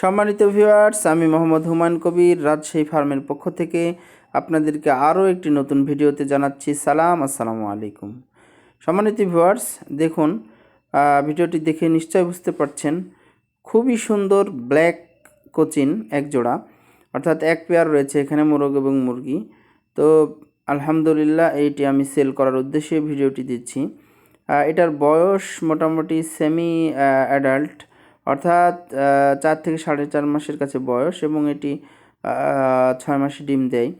সম্মানিত ভিউয়ার্স, আমি মোহাম্মদ হুমায়ুন কবির, রাজশাহী ফার্মের পক্ষ থেকে আপনাদেরকে আরও একটি নতুন ভিডিওতে জানাচ্ছি সালাম, আসসালামু আলাইকুম। সম্মানিত ভিউয়ার্স, দেখুন ভিডিওটি দেখে নিশ্চয় বুঝতে পারছেন, খুবই সুন্দর ব্ল্যাক কোচিন এক জোড়া অর্থাৎ এক পেয়ার রয়েছে এখানে মোরগ এবং মুরগি। তো আলহামদুলিল্লাহ, এইটি আমি সেল করার উদ্দেশ্যে ভিডিওটি দিচ্ছি। এটার বয়স মোটামুটি সেমি অ্যাডাল্ট অর্থাৎ চার থেকে সাড়ে চার মাসের কাছে বয়স এবং এটি ছয় মাসে ডিম দেয়।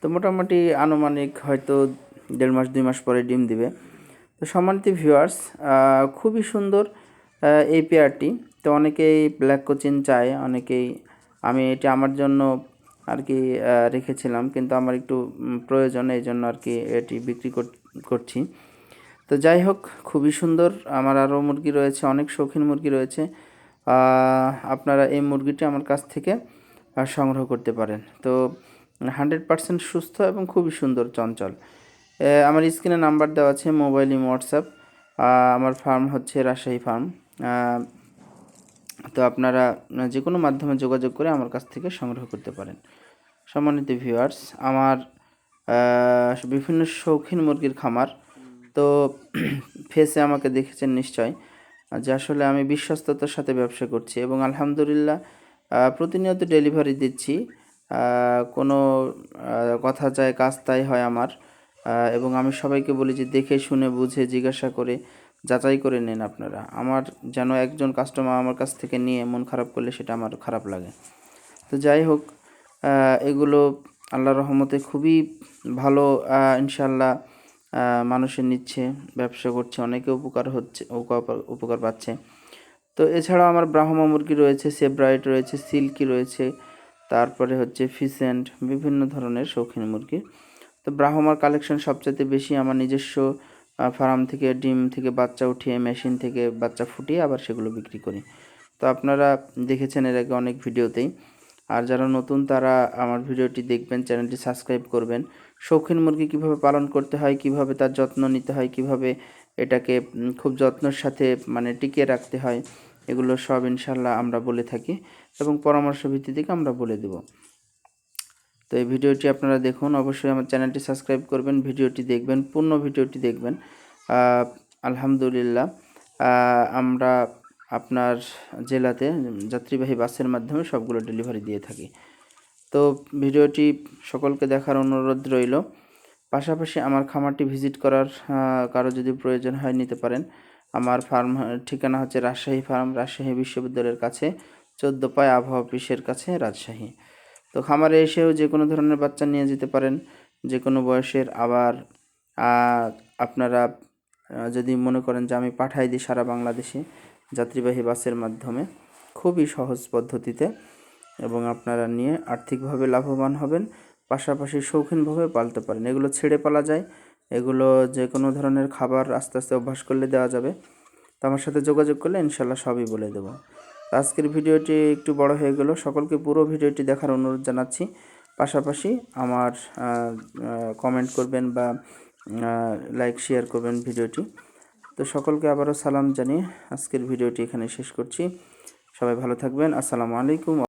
তো মোটামুটি আনুমানিক হয়তো দেড় মাস, দুই মাস পরে ডিম দিবে। তো সম্মানিত ভিউয়ার্স খুবই সুন্দর এই পেয়ারটি তো অনেকেই ব্ল্যাক কোচিন চায়, অনেকেই আমি এটি আমার জন্য আর কি রেখেছিলাম, কিন্তু আমার একটু প্রয়োজন, এই জন্য আর কি এটি বিক্রি কর- করছি। তো যাই হোক, খুবই সুন্দর। আমার আরও মুরগি রয়েছে, অনেক শৌখিন মুরগি রয়েছে। আপনারা এই মুরগিটি আমার কাছ থেকে সংগ্রহ করতে পারেন। তো হান্ড্রেড পার্সেন্ট সুস্থ এবং খুবই সুন্দর, চঞ্চল। আমার স্ক্রিনে নাম্বার দেওয়া আছে, মোবাইল, ইম, হোয়াটসঅ্যাপ। আমার ফার্ম হচ্ছে রাজশাহী ফার্ম। তো আপনারা যে কোনো মাধ্যমে যোগাযোগ করে আমার কাছ থেকে সংগ্রহ করতে পারেন। সম্মানিত ভিউয়ার্স আমার বিভিন্ন শৌখিন মুরগির খামার। তো ফেসে আমাকে দেখেছেন নিশ্চয় যে আসলে আমি বিশ্বস্ততার সাথে ব্যবসা করছি এবং আলহামদুলিল্লাহ প্রতিনিয়ত ডেলিভারি দিচ্ছি। কোনো কথা চায় কাজ তাই হয় আমার। এবং আমি সবাইকে বলি যে দেখে, শুনে, বুঝে, জিজ্ঞাসা করে, যাচাই করে নেন আপনারা। আমার যেন একজন কাস্টমার আমার কাছ থেকে নিয়ে মন খারাপ করলে সেটা আমার খারাপ লাগে। তো যাই হোক এগুলো আল্লাহ রহমতে খুবই ভালো ইনশাল্লাহ মানুষের নিচ্ছে, ব্যবসা করছে, অনেকে উপকার হচ্ছে, উপকার- পাচ্ছে। তো এছাড়াও আমার ব্রাহ্মা মুরগি রয়েছে, সেব্রাইট রয়েছে, সিল্কি রয়েছে, তারপরে হচ্ছে ফিসেন্ট, বিভিন্ন ধরনের শৌখিন মুরগি। তো ব্রাহ্মার কালেকশন সবচেয়ে বেশি আমার নিজস্ব ফার্ম থেকে, ডিম থেকে বাচ্চা উঠিয়ে মেশিন থেকে বাচ্চা ফুটিয়ে আবার সেগুলো বিক্রি করি। তো আপনারা দেখেছেন এর আগে অনেক ভিডিওতেই আর যারা নতুন তারা আমার ভিডিওটি দেখবেন, চ্যানেলটি সাবস্ক্রাইব করবেন। শৌখিন মুরগি কীভাবে পালন করতে হয়, কীভাবে তার যত্ন নিতে হয়, কীভাবে এটাকে খুব যত্নের সাথে মানে টিকিয়ে রাখতে হয়, এগুলো সব ইনশাল্লাহ আমরা বলে থাকি এবং পরামর্শ ভিত্তিতে আমরা বলে দেব। তো এই ভিডিওটি আপনারা দেখুন, অবশ্যই আমার চ্যানেলটি সাবস্ক্রাইব করবেন, ভিডিওটি দেখবেন, পূর্ণ ভিডিওটি দেখবেন। আলহামদুলিল্লাহ। আমরা আপনার জেলাতে যাত্রীবাহী বাসের মাধ্যমে সবগুলো ডেলিভারি দিয়ে থাকি। তো ভিডিওটি সকলকে দেখার অনুরোধ রইল। পাশাপাশি আমার খামারটি ভিজিট করার কারও যদি প্রয়োজন হয় নিতে পারেন। আমার ফার্ম ঠিকানা হচ্ছে রাজশাহী ফার্ম রাজশাহী বিশ্ববিদ্যালয়ের কাছে, চোদ্দ পায় আবহাওয়া অফিসের কাছে রাজশাহী। তো খামারে এসেও যে কোনো ধরনের বাচ্চা নিয়ে যেতে পারেন। যে কোনো বয়সের আবার আপনারা যদি মনে করেন যে আমি পাঠাই দিই সারা বাংলাদেশে যাত্রীবাহী বাসের মাধ্যমে খুবই সহজ পদ্ধতিতে এবং আপনারা নিয়ে আর্থিকভাবে লাভবান হবেন, পাশাপাশি শৌখিনভাবে পালতে পারেন। এগুলো ছেড়ে পালা যায়, এগুলো যে কোনো ধরনের খাবার আস্তে আস্তে অভ্যাস করলে দেওয়া যাবে। তো আমার সাথে যোগাযোগ করলে ইনশাল্লাহ সবই বলে দেবো। আজকের ভিডিওটি একটু বড় হয়ে গেল। সকলকে পুরো ভিডিওটি দেখার অনুরোধ জানাচ্ছি। পাশাপাশি আমার কমেন্ট করবেন বা লাইক শেয়ার করবেন ভিডিওটি। তো সকলকে আবারও সালাম জানিয়ে আজকের ভিডিওটি এখানে শেষ করছি। সবাই ভালো থাকবেন। আসসালামু আলাইকুম।